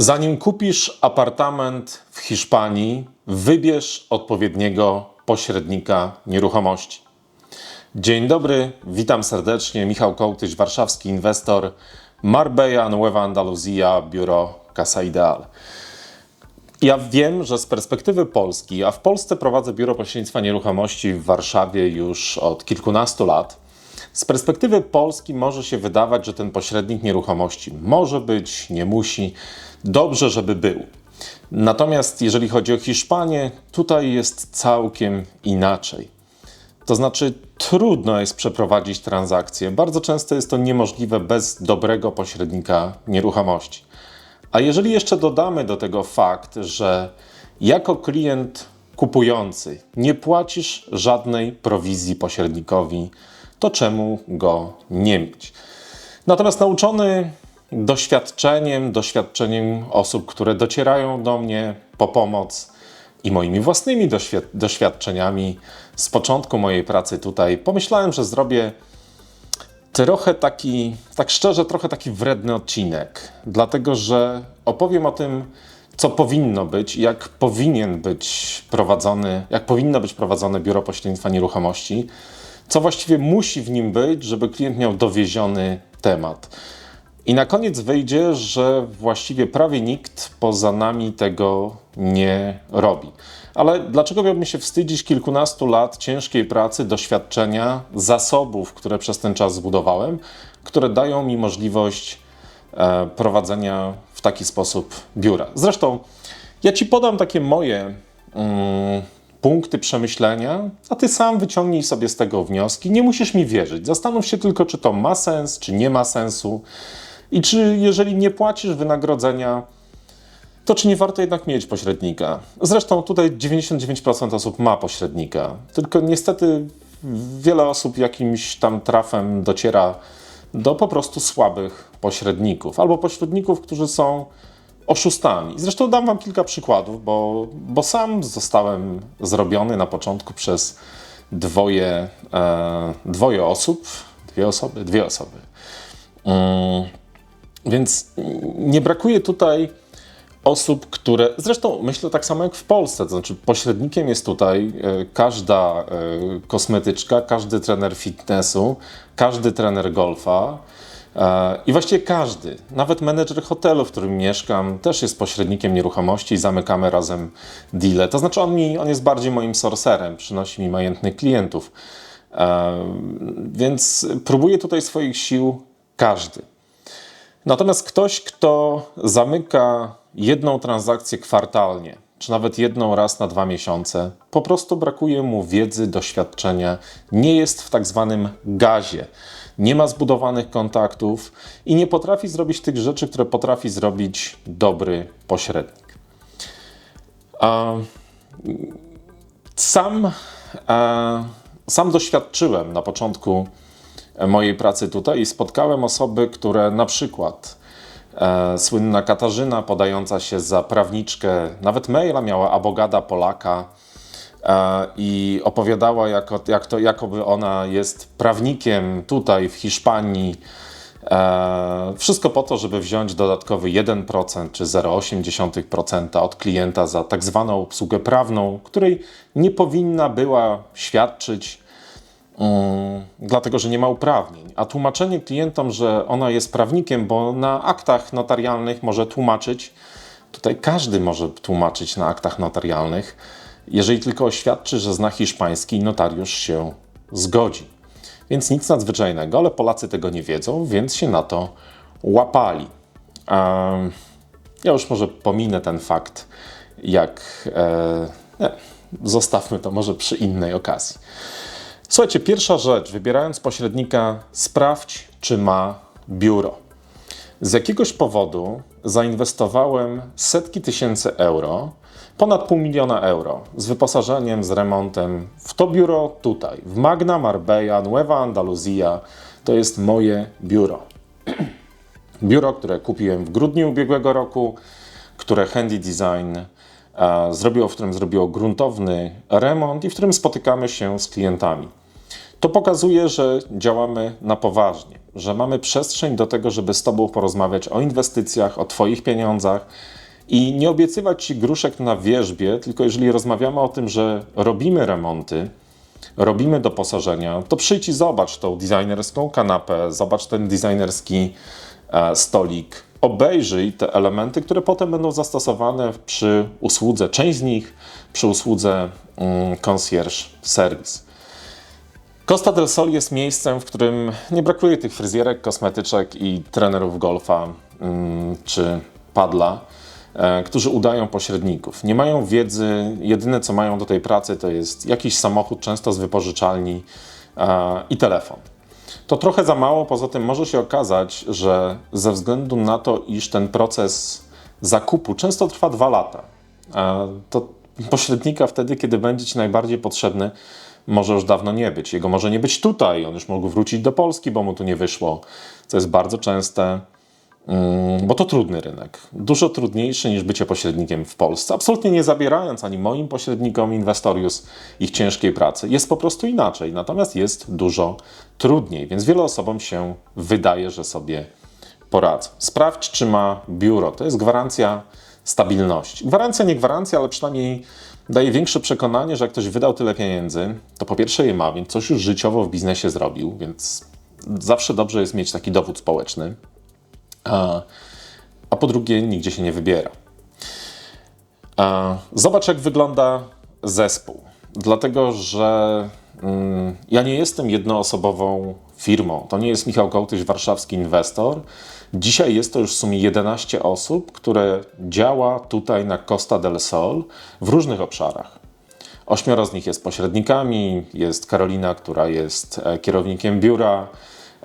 Zanim kupisz apartament w Hiszpanii, wybierz odpowiedniego pośrednika nieruchomości. Dzień dobry, witam serdecznie. Michał Kołtyś, warszawski inwestor, Marbella, Nueva Andaluzja, biuro Casa Ideal. Ja wiem, że z perspektywy Polski, a w Polsce prowadzę biuro pośrednictwa nieruchomości w Warszawie już od kilkunastu lat. Z perspektywy Polski może się wydawać, że ten pośrednik nieruchomości może być, nie musi. Dobrze, żeby był. Natomiast jeżeli chodzi o Hiszpanię, tutaj jest całkiem inaczej. To znaczy, trudno jest przeprowadzić transakcję. Bardzo często jest to niemożliwe bez dobrego pośrednika nieruchomości. A jeżeli jeszcze dodamy do tego fakt, że jako klient kupujący nie płacisz żadnej prowizji pośrednikowi, to czemu go nie mieć? Natomiast nauczony doświadczeniem, doświadczeniem osób, które docierają do mnie po pomoc i moimi własnymi doświad doświadczeniami z początku mojej pracy tutaj, pomyślałem, że zrobię trochę taki, tak szczerze, trochę taki wredny odcinek, dlatego że opowiem o tym, co powinno być, jak powinien być prowadzony, jak powinno być prowadzone biuro pośrednictwa nieruchomości, co właściwie musi w nim być, żeby klient miał dowieziony temat. I na koniec wyjdzie, że właściwie prawie nikt poza nami tego nie robi. Ale dlaczego miałbym się wstydzić kilkunastu lat ciężkiej pracy, doświadczenia, zasobów, które przez ten czas zbudowałem, które dają mi możliwość e, prowadzenia w taki sposób biura? Zresztą ja ci podam takie moje mm, punkty przemyślenia, a ty sam wyciągnij sobie z tego wnioski. Nie musisz mi wierzyć. Zastanów się tylko, czy to ma sens, czy nie ma sensu. I czy jeżeli nie płacisz wynagrodzenia, to czy nie warto jednak mieć pośrednika? Zresztą tutaj 99% osób ma pośrednika, tylko niestety wiele osób jakimś tam trafem dociera do po prostu słabych pośredników albo pośredników, którzy są oszustami. Zresztą dam Wam kilka przykładów, bo, bo sam zostałem zrobiony na początku przez dwoje, e, dwoje osób, dwie osoby, dwie osoby. Mm, więc nie brakuje tutaj osób, które. Zresztą myślę tak samo jak w Polsce, to znaczy pośrednikiem jest tutaj e, każda e, kosmetyczka, każdy trener fitnessu, każdy trener golfa. E, I właściwie każdy, nawet menedżer hotelu, w którym mieszkam, też jest pośrednikiem nieruchomości i zamykamy razem deale. To znaczy on, mi, on jest bardziej moim sorcerem, przynosi mi majętnych klientów. Więc próbuje tutaj swoich sił każdy. Natomiast ktoś, kto zamyka jedną transakcję kwartalnie, czy nawet jedną raz na dwa miesiące, po prostu brakuje mu wiedzy, doświadczenia, nie jest w tak zwanym gazie, nie ma zbudowanych kontaktów i nie potrafi zrobić tych rzeczy, które potrafi zrobić dobry pośrednik. Sam, sam doświadczyłem na początku mojej pracy tutaj i spotkałem osoby, które na przykład e, słynna Katarzyna, podająca się za prawniczkę, nawet maila miała abogada Polaka e, i opowiadała, jako, jak to, jakoby ona jest prawnikiem tutaj w Hiszpanii. Wszystko po to, żeby wziąć dodatkowy 1% czy 0,8% od klienta za tak zwaną obsługę prawną, której nie powinna była świadczyć Mm, dlatego że nie ma uprawnień. A tłumaczenie klientom, że ona jest prawnikiem, bo na aktach notarialnych może tłumaczyć, tutaj każdy może tłumaczyć na aktach notarialnych, jeżeli tylko oświadczy, że zna hiszpański, notariusz się zgodzi. Więc nic nadzwyczajnego, ale Polacy tego nie wiedzą, więc się na to łapali. Ja już może pominę ten fakt, jak. E, nie, zostawmy to może przy innej okazji. Słuchajcie, pierwsza rzecz, wybierając pośrednika, sprawdź, czy ma biuro. Z jakiegoś powodu zainwestowałem setki tysięcy euro, ponad pół miliona euro, z wyposażeniem, z remontem w to biuro tutaj, w Magna Marbella, Nueva Andaluzja. To jest moje biuro. biuro, które kupiłem w grudniu ubiegłego roku, które Handy Design zrobiło, w którym zrobiło gruntowny remont i w którym spotykamy się z klientami. To pokazuje, że działamy na poważnie, że mamy przestrzeń do tego, żeby z Tobą porozmawiać o inwestycjach, o Twoich pieniądzach i nie obiecywać Ci gruszek na wierzbie, tylko jeżeli rozmawiamy o tym, że robimy remonty, robimy doposażenia, to przyjdź i zobacz tą designerską kanapę, zobacz ten designerski e, stolik, obejrzyj te elementy, które potem będą zastosowane przy usłudze, część z nich przy usłudze mm, concierge service. Costa del Sol jest miejscem, w którym nie brakuje tych fryzjerek, kosmetyczek i trenerów golfa mm, czy padla, którzy udają pośredników. Nie mają wiedzy, jedyne co mają do tej pracy to jest jakiś samochód, często z wypożyczalni e, i telefon. To trochę za mało, poza tym może się okazać, że ze względu na to, iż ten proces zakupu często trwa dwa lata, e, to pośrednika wtedy, kiedy będzie Ci najbardziej potrzebny, może już dawno nie być. Jego może nie być tutaj, on już mógł wrócić do Polski, bo mu tu nie wyszło, co jest bardzo częste, bo to trudny rynek. Dużo trudniejszy niż bycie pośrednikiem w Polsce. Absolutnie nie zabierając ani moim pośrednikom Investorius ich ciężkiej pracy. Jest po prostu inaczej, natomiast jest dużo trudniej, więc wielu osobom się wydaje, że sobie poradzą. Sprawdź, czy ma biuro. To jest gwarancja stabilności. Gwarancja, nie gwarancja, ale przynajmniej daje większe przekonanie, że jak ktoś wydał tyle pieniędzy, to po pierwsze je ma, więc coś już życiowo w biznesie zrobił, więc zawsze dobrze jest mieć taki dowód społeczny. A, a po drugie, nigdzie się nie wybiera. Zobacz, jak wygląda zespół. Dlatego, że mm, ja nie jestem jednoosobową firmą. To nie jest Michał Kołtyś, warszawski inwestor. Dzisiaj jest to już w sumie 11 osób, które działa tutaj na Costa del Sol w różnych obszarach. Ośmioro z nich jest pośrednikami, jest Karolina, która jest e, kierownikiem biura.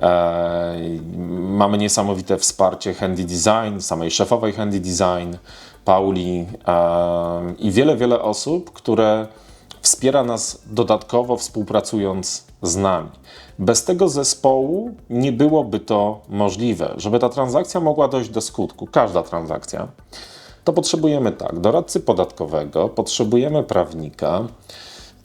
E, mamy niesamowite wsparcie Handy Design, samej szefowej Handy Design, Pauli e, i wiele, wiele osób, które wspiera nas dodatkowo współpracując z nami. Bez tego zespołu nie byłoby to możliwe. Żeby ta transakcja mogła dojść do skutku, każda transakcja, to potrzebujemy tak, doradcy podatkowego, potrzebujemy prawnika.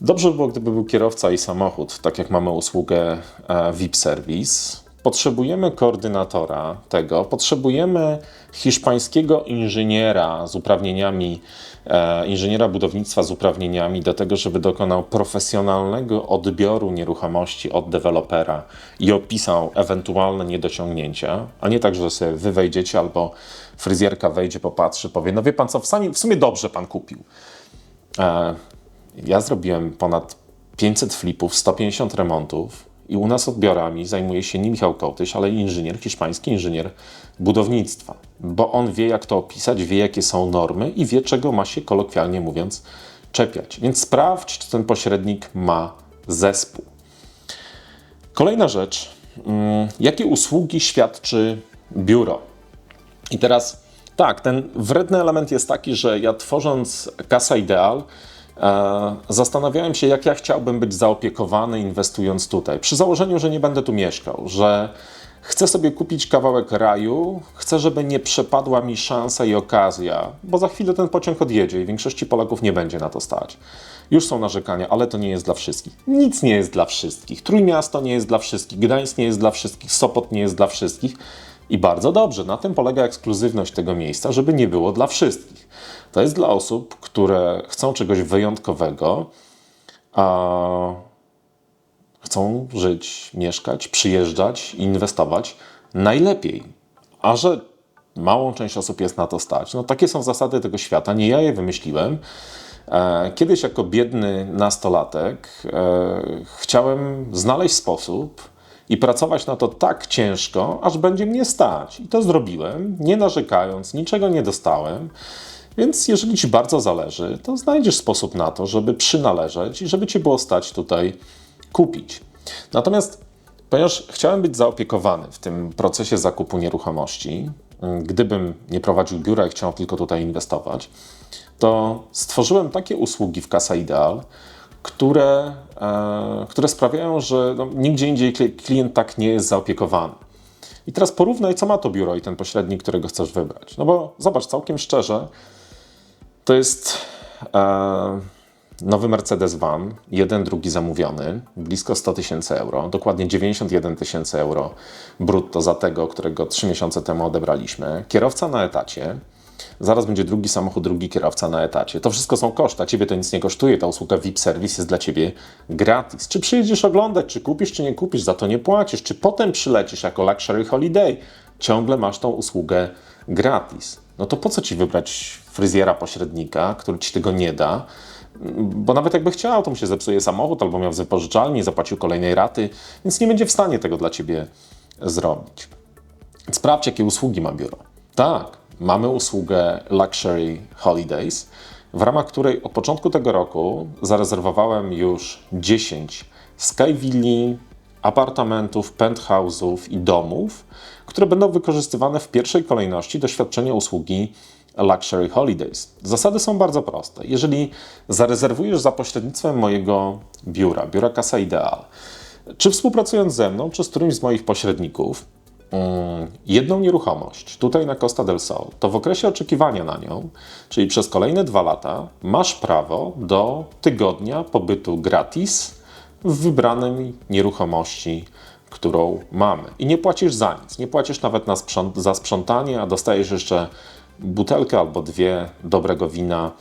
Dobrze by było, gdyby był kierowca i samochód, tak jak mamy usługę e, VIP Service. Potrzebujemy koordynatora tego, potrzebujemy hiszpańskiego inżyniera z uprawnieniami E, inżyniera budownictwa z uprawnieniami do tego, żeby dokonał profesjonalnego odbioru nieruchomości od dewelopera i opisał ewentualne niedociągnięcia, a nie tak, że sobie wy wejdziecie albo fryzjerka wejdzie, popatrzy, powie, no wie pan co, w sumie dobrze pan kupił. Ja zrobiłem ponad 500 flipów, 150 remontów, i u nas odbiorami zajmuje się nie Michał Kołtyś, ale inżynier, hiszpański inżynier budownictwa, bo on wie, jak to opisać, wie, jakie są normy i wie, czego ma się kolokwialnie mówiąc czepiać. Więc sprawdź, czy ten pośrednik ma zespół. Kolejna rzecz, mm, jakie usługi świadczy biuro? I teraz tak, ten wredny element jest taki, że ja tworząc Kasa Ideal, zastanawiałem się, jak ja chciałbym być zaopiekowany inwestując tutaj. Przy założeniu, że nie będę tu mieszkał, że chcę sobie kupić kawałek raju, chcę, żeby nie przepadła mi szansa i okazja, bo za chwilę ten pociąg odjedzie i większości Polaków nie będzie na to stać. Już są narzekania, ale to nie jest dla wszystkich. Nic nie jest dla wszystkich. Trójmiasto nie jest dla wszystkich, Gdańsk nie jest dla wszystkich, Sopot nie jest dla wszystkich. I bardzo dobrze, na tym polega ekskluzywność tego miejsca, żeby nie było dla wszystkich. To jest dla osób, które chcą czegoś wyjątkowego, a chcą żyć, mieszkać, przyjeżdżać, inwestować najlepiej. A że małą część osób jest na to stać, no takie są zasady tego świata, nie ja je wymyśliłem. E, kiedyś jako biedny nastolatek e, chciałem znaleźć sposób, i pracować na to tak ciężko, aż będzie mnie stać. I to zrobiłem, nie narzekając, niczego nie dostałem. Więc jeżeli Ci bardzo zależy, to znajdziesz sposób na to, żeby przynależeć i żeby Cię było stać tutaj kupić. Natomiast ponieważ chciałem być zaopiekowany w tym procesie zakupu nieruchomości, gdybym nie prowadził biura i chciał tylko tutaj inwestować, to stworzyłem takie usługi w Casa Ideal, które, e, które sprawiają, że no, nigdzie indziej klient tak nie jest zaopiekowany. I teraz porównaj, co ma to biuro i ten pośrednik, którego chcesz wybrać. No bo zobacz, całkiem szczerze, to jest. E, nowy Mercedes Van, jeden, drugi zamówiony, blisko 100 tysięcy euro, dokładnie 91 tysięcy euro brutto za tego, którego 3 miesiące temu odebraliśmy. Kierowca na etacie, zaraz będzie drugi samochód, drugi kierowca na etacie. To wszystko są koszty, a Ciebie to nic nie kosztuje, ta usługa VIP Service jest dla Ciebie gratis. Czy przyjedziesz oglądać, czy kupisz, czy nie kupisz, za to nie płacisz, czy potem przylecisz jako Luxury Holiday, ciągle masz tą usługę gratis. No to po co Ci wybrać fryzjera pośrednika, który Ci tego nie da, bo nawet jakby chciał, to mu się zepsuje samochód albo miał w wypożyczalni, zapłacił kolejnej raty, więc nie będzie w stanie tego dla Ciebie zrobić. Sprawdź, jakie usługi ma biuro. Tak, mamy usługę Luxury Holidays, w ramach której od początku tego roku zarezerwowałem już 10 Skyvilli, apartamentów, penthouse'ów i domów, które będą wykorzystywane w pierwszej kolejności do świadczenia usługi Luxury Holidays. Zasady są bardzo proste. Jeżeli zarezerwujesz za pośrednictwem mojego biura, biura Casa Ideal, czy współpracując ze mną, czy z którymś z moich pośredników, mm, jedną nieruchomość tutaj na Costa del Sol, to w okresie oczekiwania na nią, czyli przez kolejne dwa lata, masz prawo do tygodnia pobytu gratis w wybranej nieruchomości, którą mamy. I nie płacisz za nic. Nie płacisz nawet na sprząt za sprzątanie, a dostajesz jeszcze butelkę albo dwie dobrego wina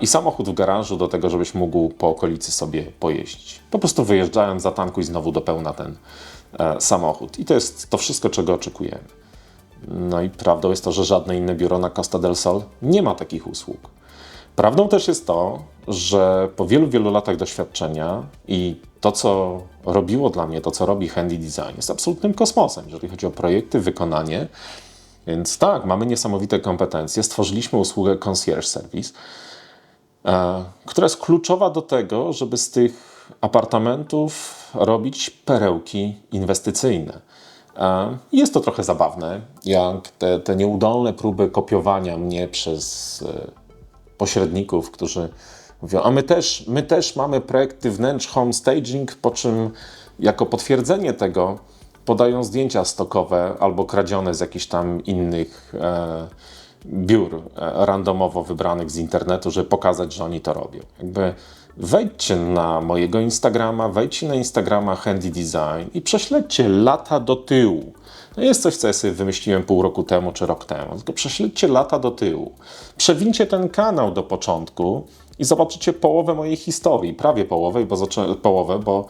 i samochód w garażu do tego, żebyś mógł po okolicy sobie pojeździć. Po prostu wyjeżdżając, zatankuj znowu do pełna ten e, samochód. I to jest to wszystko, czego oczekujemy. No i prawdą jest to, że żadne inne biuro na Costa del Sol nie ma takich usług. Prawdą też jest to, że po wielu, wielu latach doświadczenia i to, co robiło dla mnie, to, co robi Handy Design, jest absolutnym kosmosem, jeżeli chodzi o projekty, wykonanie więc tak, mamy niesamowite kompetencje. Stworzyliśmy usługę Concierge Service, e, która jest kluczowa do tego, żeby z tych apartamentów robić perełki inwestycyjne. E, jest to trochę zabawne, jak te, te nieudolne próby kopiowania mnie przez e, pośredników, którzy mówią, a my też, my też mamy projekty wnętrz home staging, po czym jako potwierdzenie tego podają zdjęcia stokowe albo kradzione z jakichś tam innych e, biur e, randomowo wybranych z internetu, żeby pokazać, że oni to robią. Jakby wejdźcie na mojego Instagrama, wejdźcie na Instagrama Handy Design i prześledźcie lata do tyłu. To jest coś, co ja sobie wymyśliłem pół roku temu czy rok temu, tylko prześledźcie lata do tyłu. Przewincie ten kanał do początku i zobaczycie połowę mojej historii, prawie połowę, bo, połowę, bo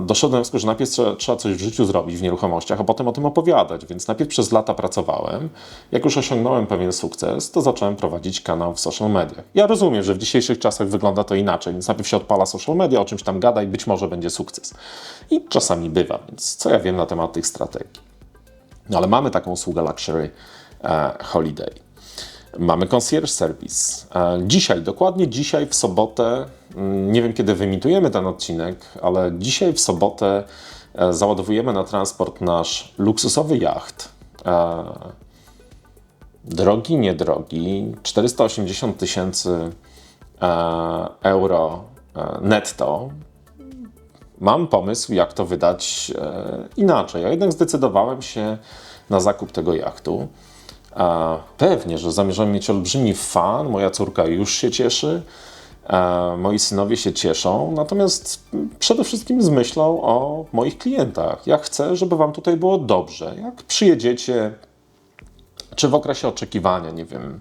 doszedłem do wniosku, że najpierw trzeba, trzeba, coś w życiu zrobić w nieruchomościach, a potem o tym opowiadać. Więc najpierw przez lata pracowałem. Jak już osiągnąłem pewien sukces, to zacząłem prowadzić kanał w social mediach. Ja rozumiem, że w dzisiejszych czasach wygląda to inaczej, więc najpierw się odpala social media, o czymś tam gada i być może będzie sukces. I czasami bywa, więc co ja wiem na temat tych strategii. No ale mamy taką usługę Luxury e, Holiday. Mamy concierge service. E, dzisiaj, dokładnie dzisiaj w sobotę, mm, nie wiem kiedy wyimitujemy ten odcinek, ale dzisiaj w sobotę e, załadowujemy na transport nasz luksusowy jacht. E, drogi, niedrogi, 480 tysięcy euro netto. Mam pomysł, jak to wydać inaczej. A jednak zdecydowałem się na zakup tego jachtu. Pewnie, że zamierzam mieć olbrzymi fan. Moja córka już się cieszy, moi synowie się cieszą, natomiast przede wszystkim z myślą o moich klientach. Ja chcę, żeby Wam tutaj było dobrze. Jak przyjedziecie, czy w okresie oczekiwania, nie wiem,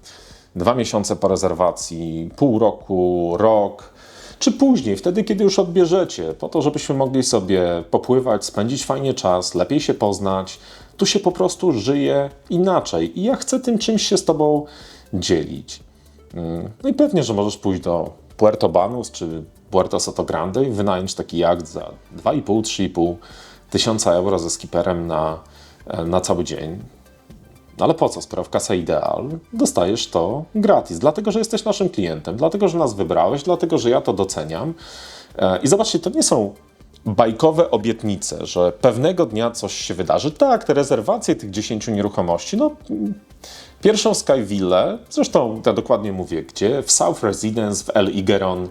dwa miesiące po rezerwacji, pół roku, rok, czy później, wtedy, kiedy już odbierzecie, po to, żebyśmy mogli sobie popływać, spędzić fajnie czas, lepiej się poznać, tu się po prostu żyje inaczej i ja chcę tym czymś się z Tobą dzielić. Mm, no i pewnie, że możesz pójść do Puerto Banus czy Puerto Soto Grande i wynająć taki jacht za 2,5-3,5 tysiąca euro ze skiperem na, e, na cały dzień. No ale po co, skoro w Casa Ideal dostajesz to gratis, dlatego że jesteś naszym klientem, dlatego że nas wybrałeś, dlatego że ja to doceniam. E, I zobaczcie, to nie są bajkowe obietnice, że pewnego dnia coś się wydarzy. Tak, te rezerwacje tych 10 nieruchomości, no pierwszą Skyville, zresztą ja dokładnie mówię gdzie, w South Residence w El Igeron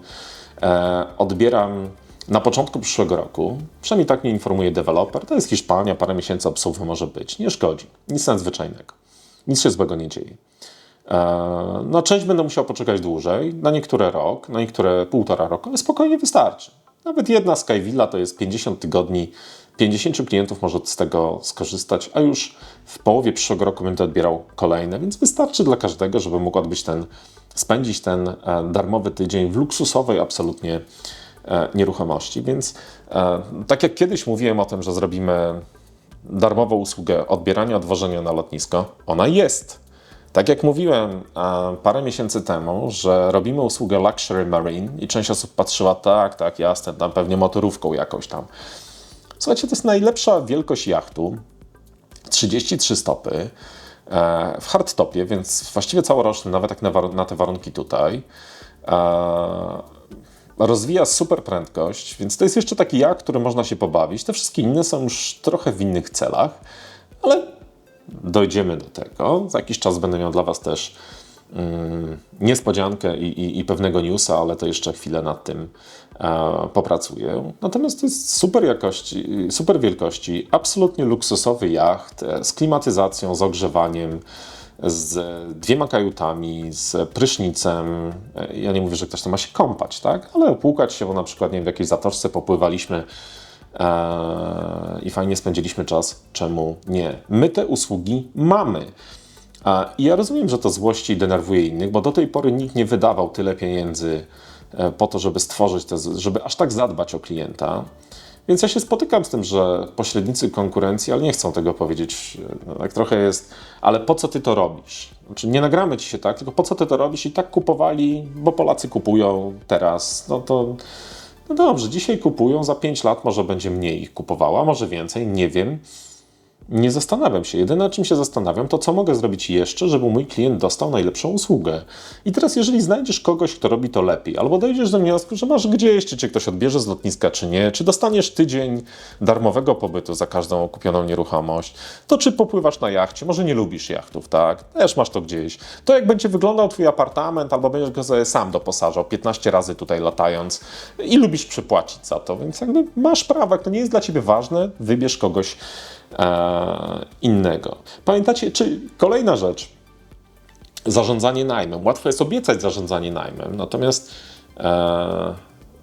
e, odbieram na początku przyszłego roku. Przynajmniej tak mnie informuje deweloper. To jest Hiszpania, parę miesięcy obsługi może być. Nie szkodzi. Nic nadzwyczajnego. Nic się złego nie dzieje. Na część będę musiał poczekać dłużej, na niektóre rok, na niektóre półtora roku, ale spokojnie wystarczy. Nawet jedna Skywilla to jest 50 tygodni, 50 klientów może z tego skorzystać, a już w połowie przyszłego roku będę odbierał kolejne, więc wystarczy dla każdego, żeby mógł odbyć ten, spędzić ten e, darmowy tydzień w luksusowej absolutnie e, nieruchomości. Więc e, tak jak kiedyś mówiłem o tym, że zrobimy darmową usługę odbierania odwożenia na lotnisko, ona jest. Tak jak mówiłem parę miesięcy temu, że robimy usługę Luxury Marine i część osób patrzyła, tak, tak, jasne, tam pewnie motorówką jakąś tam. Słuchajcie, to jest najlepsza wielkość jachtu, 33 stopy, e, w hardtopie, więc właściwie całoroczny, nawet jak na, na te warunki tutaj. E, rozwija super prędkość, więc to jest jeszcze taki jak, który można się pobawić. Te wszystkie inne są już trochę w innych celach, ale dojdziemy do tego. Za jakiś czas będę miał dla Was też mm, niespodziankę i, i, i, pewnego newsa, ale to jeszcze chwilę nad tym e, popracuję. Natomiast to jest super jakości, super wielkości, absolutnie luksusowy jacht e, z klimatyzacją, z ogrzewaniem, z dwiema kajutami, z prysznicem. E, ja nie mówię, że ktoś tam ma się kąpać, tak? Ale opłukać się, bo na przykład nie wiem, w jakiejś zatoczce popływaliśmy i fajnie spędziliśmy czas, czemu nie? My te usługi mamy. I ja rozumiem, że to złości i denerwuje innych, bo do tej pory nikt nie wydawał tyle pieniędzy e, po to, żeby stworzyć te, żeby aż tak zadbać o klienta. Więc ja się spotykam z tym, że pośrednicy konkurencji, ale nie chcą tego powiedzieć, no, tak trochę jest, ale po co ty to robisz? Znaczy nie nagramy ci się tak, tylko po co ty to robisz i tak kupowali, bo Polacy kupują teraz, no to no dobrze, dzisiaj kupują, za 5 lat może będzie mniej ich kupowała, może więcej, nie wiem nie zastanawiam się. Jedyne, na czym się zastanawiam, to co mogę zrobić jeszcze, żeby mój klient dostał najlepszą usługę. I teraz, jeżeli znajdziesz kogoś, kto robi to lepiej, albo dojdziesz do wniosku, że masz gdzieś, czy cię ktoś odbierze z lotniska, czy nie, czy dostaniesz tydzień darmowego pobytu za każdą kupioną nieruchomość, to czy popływasz na jachcie, może nie lubisz jachtów, tak? Też masz to gdzieś. To jak będzie wyglądał twój apartament, albo będziesz go sobie sam doposażał, 15 razy tutaj latając i lubisz przypłacić za to, więc jakby masz prawo, jak to nie jest dla ciebie ważne, wybierz kogoś, innego. Pamiętacie, czy kolejna rzecz, zarządzanie najmem. Łatwo jest obiecać zarządzanie najmem, natomiast e,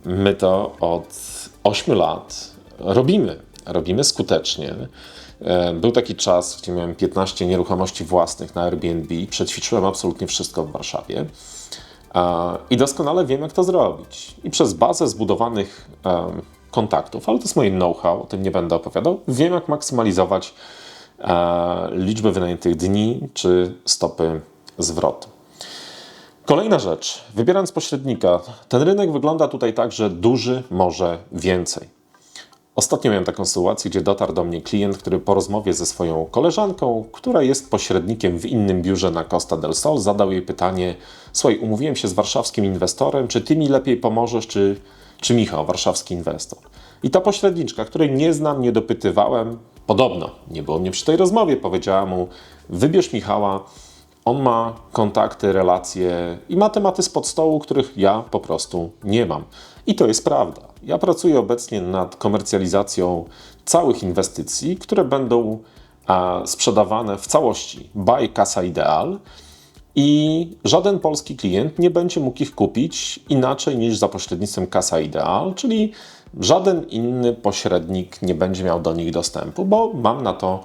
my to od 8 lat robimy. Robimy skutecznie. E, był taki czas, gdzie miałem 15 nieruchomości własnych na Airbnb, przećwiczyłem absolutnie wszystko w Warszawie. E, I doskonale wiem, jak to zrobić. I przez bazę zbudowanych kontaktów, ale to jest moje know-how, o tym nie będę opowiadał. Wiem, jak maksymalizować e, liczbę wynajętych dni czy stopy zwrotu. Kolejna rzecz. Wybierając pośrednika, ten rynek wygląda tutaj tak, że duży może więcej. Ostatnio miałem taką sytuację, gdzie dotarł do mnie klient, który po rozmowie ze swoją koleżanką, która jest pośrednikiem w innym biurze na Costa del Sol, zadał jej pytanie: Słuchaj, umówiłem się z warszawskim inwestorem, czy ty mi lepiej pomożesz, czy czy Michał, warszawski inwestor. I ta pośredniczka, której nie znam, nie dopytywałem, podobno nie było mnie przy tej rozmowie, powiedziała mu: wybierz Michała, on ma kontakty, relacje i ma tematy spod stołu, których ja po prostu nie mam. I to jest prawda. Ja pracuję obecnie nad komercjalizacją całych inwestycji, które będą a, sprzedawane w całości by Casa Ideal i żaden polski klient nie będzie mógł ich kupić inaczej niż za pośrednictwem Kasa Ideal, czyli żaden inny pośrednik nie będzie miał do nich dostępu, bo mam na to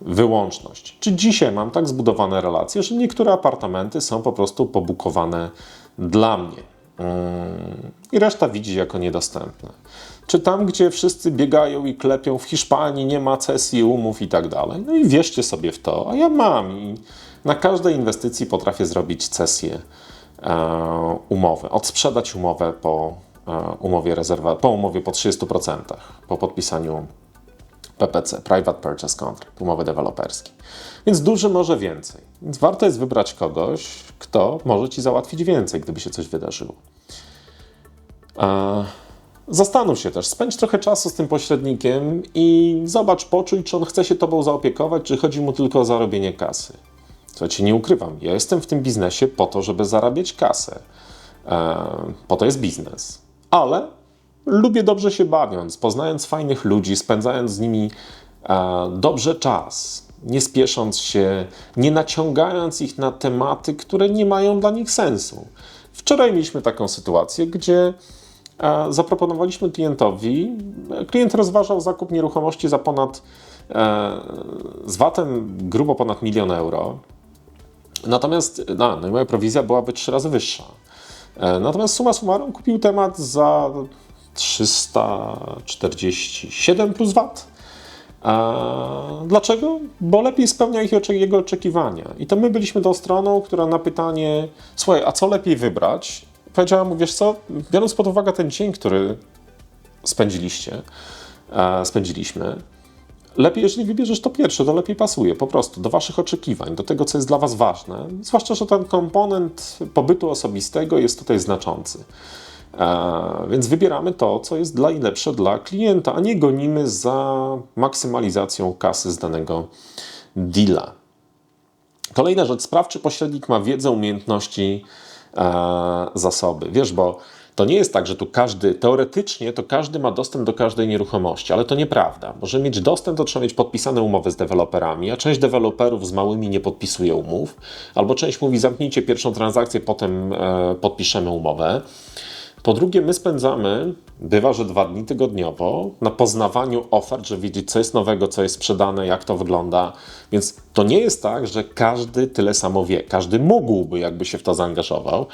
wyłączność. Czy dzisiaj mam tak zbudowane relacje, że niektóre apartamenty są po prostu pobukowane dla mnie mm, i reszta widzi jako niedostępne. Czy tam, gdzie wszyscy biegają i klepią w Hiszpanii, nie ma cesji, umów i tak dalej. No i wierzcie sobie w to, a ja mam i na każdej inwestycji potrafię zrobić cesję e, umowy, odsprzedać umowę po e, umowie rezerwa, po umowie po 30%, po podpisaniu PPC, Private Purchase Contract, umowy deweloperskiej. Więc duży może więcej. Więc warto jest wybrać kogoś, kto może Ci załatwić więcej, gdyby się coś wydarzyło. E, zastanów się też, spędź trochę czasu z tym pośrednikiem i zobacz, poczuj, czy on chce się Tobą zaopiekować, czy chodzi mu tylko o zarobienie kasy. Słuchajcie, nie ukrywam, ja jestem w tym biznesie po to, żeby zarabiać kasę. E, po to jest biznes. Ale lubię dobrze się bawiąc, poznając fajnych ludzi, spędzając z nimi e, dobrze czas. nie spiesząc się, nie naciągając ich na tematy, które nie mają dla nich sensu. Wczoraj mieliśmy taką sytuację, gdzie zaproponowaliśmy klientowi, klient rozważał zakup nieruchomości za ponad, e, z VAT-em grubo ponad milion euro. Natomiast no, no i moja prowizja byłaby trzy razy wyższa. E, natomiast suma summarum kupił temat za 347 plus VAT. Dlaczego? Bo lepiej spełnia ich jego oczekiwania. I to my byliśmy tą stroną, która na pytanie, słuchaj, a co lepiej wybrać? Powiedziała mu, wiesz co, biorąc pod uwagę ten dzień, który spędziliście, spędziliśmy, lepiej, jeżeli wybierzesz to pierwsze, to lepiej pasuje po prostu do Waszych oczekiwań, do tego, co jest dla Was ważne. Zwłaszcza, że ten komponent pobytu osobistego jest tutaj znaczący. E, więc wybieramy to, co jest dla lepsze dla klienta, a nie gonimy za maksymalizacją kasy z danego deala. Kolejna rzecz, sprawdź, czy pośrednik ma wiedzę, umiejętności, e, zasoby. Wiesz, bo to nie jest tak, że tu każdy, teoretycznie to każdy ma dostęp do każdej nieruchomości, ale to nieprawda. Może mieć dostęp, to trzeba mieć podpisane umowy z deweloperami, a część deweloperów z małymi nie podpisuje umów, albo część mówi zamknijcie pierwszą transakcję, potem e, podpiszemy umowę. Po drugie, my spędzamy, bywa, że dwa dni tygodniowo, na poznawaniu ofert, żeby wiedzieć, co jest nowego, co jest sprzedane, jak to wygląda. Więc to nie jest tak, że każdy tyle samo wie. Każdy mógłby, jakby się w to zaangażował,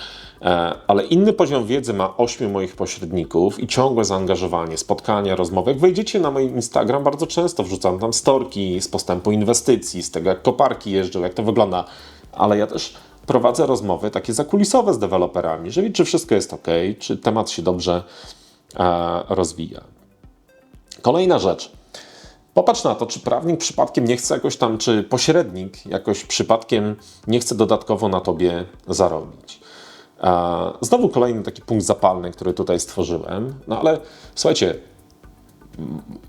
e, ale inny poziom wiedzy ma ośmiu moich pośredników i ciągłe zaangażowanie, spotkania, rozmowy. Jak wejdziecie na mój Instagram, bardzo często wrzucam tam storki z postępu inwestycji, z tego, jak koparki jeżdżą, jak to wygląda. Ale ja też prowadzę rozmowy takie zakulisowe z deweloperami, żeby czy wszystko jest ok, czy temat się dobrze e, rozwija. Kolejna rzecz. Popatrz na to, czy prawnik przypadkiem nie chce jakoś tam, czy pośrednik jakoś przypadkiem nie chce dodatkowo na tobie zarobić. E, znowu kolejny taki punkt zapalny, który tutaj stworzyłem. No ale słuchajcie,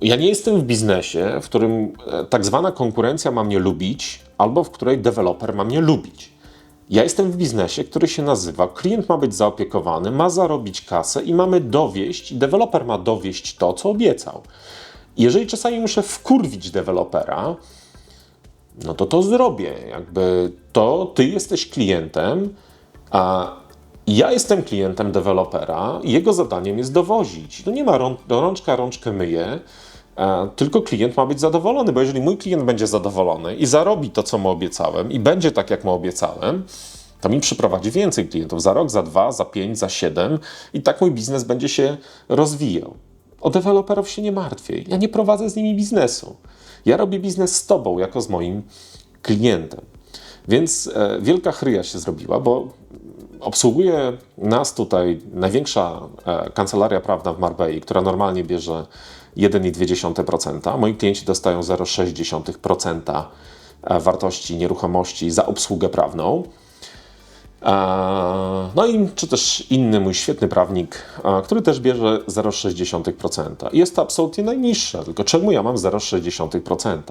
ja nie jestem w biznesie, w którym e, tak zwana konkurencja ma mnie lubić, albo w której deweloper ma mnie lubić. Ja jestem w biznesie, który się nazywa klient ma być zaopiekowany, ma zarobić kasę i mamy dowieść, deweloper ma dowieść to, co obiecał. Jeżeli czasami muszę wkurwić dewelopera, no to to zrobię. Jakby to ty jesteś klientem, a ja jestem klientem dewelopera jego zadaniem jest dowozić. To nie ma rączka rączkę myje, tylko klient ma być zadowolony, bo jeżeli mój klient będzie zadowolony i zarobi to, co mu obiecałem, i będzie tak, jak mu obiecałem, to mi przyprowadzi więcej klientów za rok, za dwa, za pięć, za siedem, i tak mój biznes będzie się rozwijał. O deweloperów się nie martwię. Ja nie prowadzę z nimi biznesu. Ja robię biznes z tobą, jako z moim klientem. Więc e, wielka chryja się zrobiła, bo obsługuje nas tutaj największa e, kancelaria prawna w Marbei, która normalnie bierze 1,2%. Moi klienci dostają 0,6% e, wartości nieruchomości za obsługę prawną. E, no i czy też inny mój świetny prawnik, e, który też bierze 0,6%. Jest to absolutnie najniższe, tylko czemu ja mam 0,6%?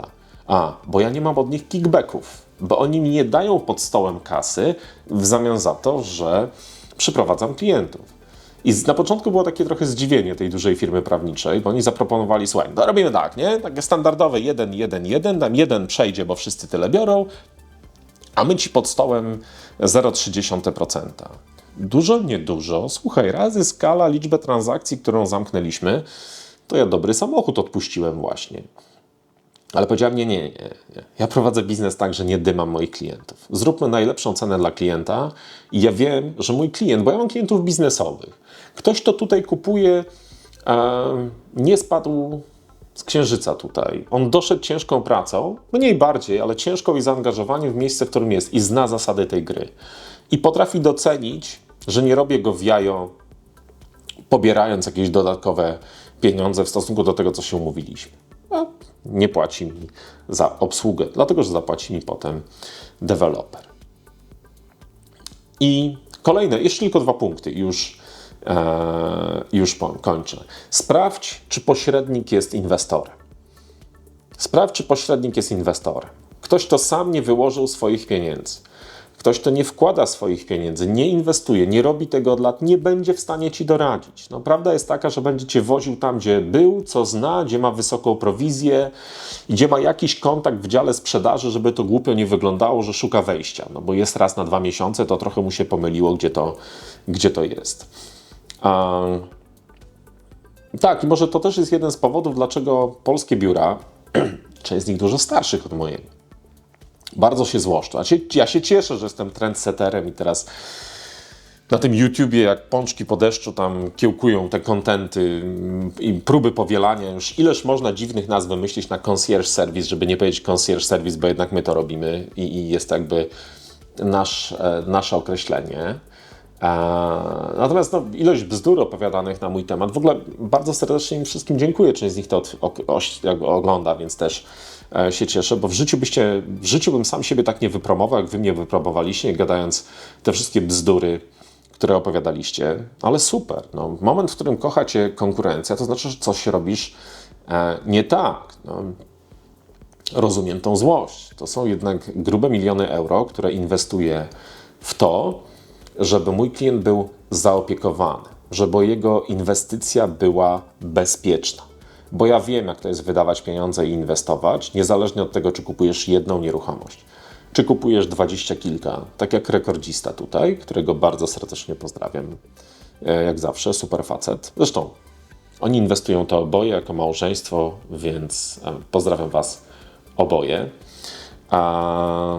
A, bo ja nie mam od nich kickbacków, bo oni mi nie dają pod stołem kasy w zamian za to, że przyprowadzam klientów. I na początku było takie trochę zdziwienie tej dużej firmy prawniczej, bo oni zaproponowali, słuchaj, no robimy tak, nie? Takie standardowe 1, 1, 1, tam jeden przejdzie, bo wszyscy tyle biorą, a my ci pod stołem 0,3%. Dużo, niedużo. Słuchaj, razy skala, liczbę transakcji, którą zamknęliśmy, to ja dobry samochód odpuściłem właśnie. Ale powiedziałem, nie, nie, nie, nie. Ja prowadzę biznes tak, że nie dymam moich klientów. Zróbmy najlepszą cenę dla klienta i ja wiem, że mój klient, bo ja mam klientów biznesowych, ktoś, kto tutaj kupuje, nie spadł z księżyca tutaj. On doszedł ciężką pracą, mniej bardziej, ale ciężką i zaangażowaniem w miejsce, w którym jest i zna zasady tej gry. I potrafi docenić, że nie robię go w jajo, pobierając jakieś dodatkowe pieniądze w stosunku do tego, co się umówiliśmy. A nie płaci mi za obsługę, dlatego że zapłaci mi potem deweloper. I kolejne, jeszcze tylko dwa punkty, już E, już kończę. Sprawdź, czy pośrednik jest inwestorem. Sprawdź, czy pośrednik jest inwestorem. Ktoś, kto sam nie wyłożył swoich pieniędzy. Ktoś, kto nie wkłada swoich pieniędzy, nie inwestuje, nie robi tego od lat, nie będzie w stanie ci doradzić. No, prawda jest taka, że będzie cię woził tam, gdzie był, co zna, gdzie ma wysoką prowizję, gdzie ma jakiś kontakt w dziale sprzedaży, żeby to głupio nie wyglądało, że szuka wejścia. No bo jest raz na dwa miesiące, to trochę mu się pomyliło, gdzie to, gdzie to jest. Tak, i może to też jest jeden z powodów, dlaczego polskie biura, część z nich dużo starszych od mojego, bardzo się złoszczą. Ja się cieszę, że jestem trendseterem i teraz na tym YouTubie, jak pączki po deszczu, tam kiełkują te kontenty i próby powielania. Już ileż można dziwnych nazw wymyślić na concierge service, żeby nie powiedzieć concierge service, bo jednak my to robimy i, i jest jakby nasz, e, nasze określenie. Natomiast no, ilość bzdur opowiadanych na mój temat, w ogóle bardzo serdecznie im wszystkim dziękuję, część z nich to ogląda, więc też e, się cieszę, bo w życiu byście, w życiu bym sam siebie tak nie wypromował, jak wy mnie wypromowaliście, gadając te wszystkie bzdury, które opowiadaliście, ale super. No, moment, w którym kocha cię konkurencja, to znaczy, że coś robisz e, nie tak. No, rozumiem tą złość. To są jednak grube miliony euro, które inwestuję w to, żeby mój klient był zaopiekowany, żeby jego inwestycja była bezpieczna. Bo ja wiem, jak to jest wydawać pieniądze i inwestować, niezależnie od tego, czy kupujesz jedną nieruchomość, czy kupujesz dwadzieścia kilka, tak jak rekordzista tutaj, którego bardzo serdecznie pozdrawiam, e, jak zawsze, super facet. Zresztą oni inwestują to oboje jako małżeństwo, więc e, pozdrawiam Was oboje. A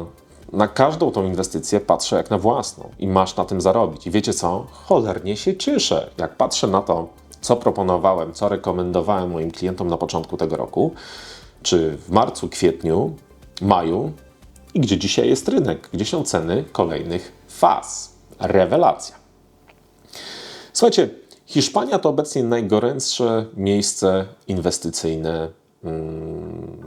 na każdą tą inwestycję patrzę jak na własną i masz na tym zarobić. I wiecie co? Cholernie się cieszę. Jak patrzę na to, co proponowałem, co rekomendowałem moim klientom na początku tego roku, czy w marcu, kwietniu, maju i gdzie dzisiaj jest rynek, gdzie są ceny kolejnych faz. Rewelacja. Słuchajcie, Hiszpania to obecnie najgorętsze miejsce inwestycyjne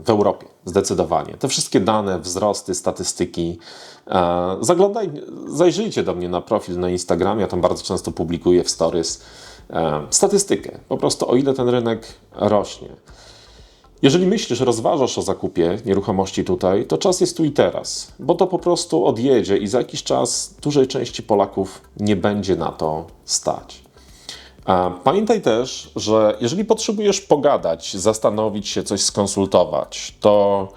w Europie, zdecydowanie. Te wszystkie dane, wzrosty, statystyki. E, zaglądaj, zajrzyjcie do mnie na profil na Instagramie, ja tam bardzo często publikuję w stories e, statystykę, po prostu o ile ten rynek rośnie. Jeżeli myślisz, rozważasz o zakupie nieruchomości tutaj, to czas jest tu i teraz, bo to po prostu odjedzie i za jakiś czas dużej części Polaków nie będzie na to stać. Pamiętaj też, że jeżeli potrzebujesz pogadać, zastanowić się, coś skonsultować, to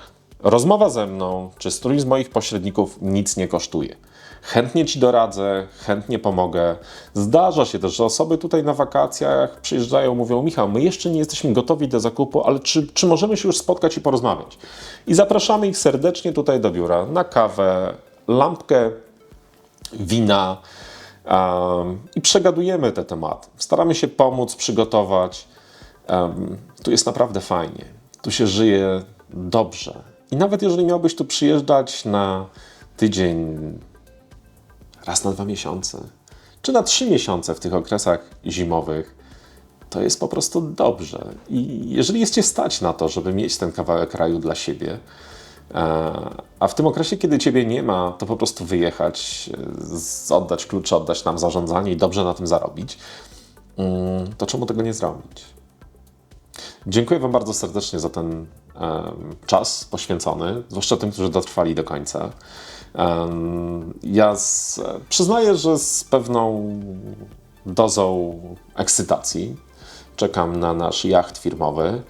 rozmowa ze mną czy z którymś z moich pośredników nic nie kosztuje. Chętnie Ci doradzę, chętnie pomogę. Zdarza się też, że osoby tutaj na wakacjach przyjeżdżają, mówią: Michał, my jeszcze nie jesteśmy gotowi do zakupu, ale czy, czy możemy się już spotkać i porozmawiać? I zapraszamy ich serdecznie tutaj do biura na kawę, lampkę wina i przegadujemy te tematy. Staramy się pomóc, przygotować. Tu jest naprawdę fajnie. Tu się żyje dobrze. I nawet jeżeli miałbyś tu przyjeżdżać na tydzień, raz na dwa miesiące, czy na trzy miesiące w tych okresach zimowych, to jest po prostu dobrze. I jeżeli jest cię stać na to, żeby mieć ten kawałek kraju dla siebie, a w tym okresie, kiedy ciebie nie ma, to po prostu wyjechać, oddać klucze, oddać nam zarządzanie i dobrze na tym zarobić, mm, to czemu tego nie zrobić? Dziękuję Wam bardzo serdecznie za ten czas poświęcony, zwłaszcza tym, którzy dotrwali do końca. Ja z, przyznaję, że z pewną dozą ekscytacji czekam na nasz jacht firmowy.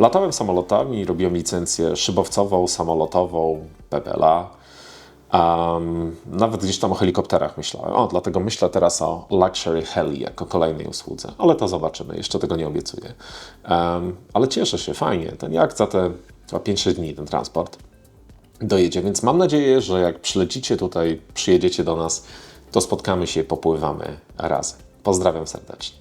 Latałem samolotami, robiłem licencję szybowcową, samolotową, PBLA. Um, nawet gdzieś tam o helikopterach myślałem. O, dlatego myślę teraz o Luxury Heli jako kolejnej usłudze. Ale to zobaczymy, jeszcze tego nie obiecuję. Um, ale cieszę się, fajnie. Ten jak za te 5-6 dni ten transport dojedzie, więc mam nadzieję, że jak przylecicie tutaj, przyjedziecie do nas, to spotkamy się, popływamy razem. Pozdrawiam serdecznie.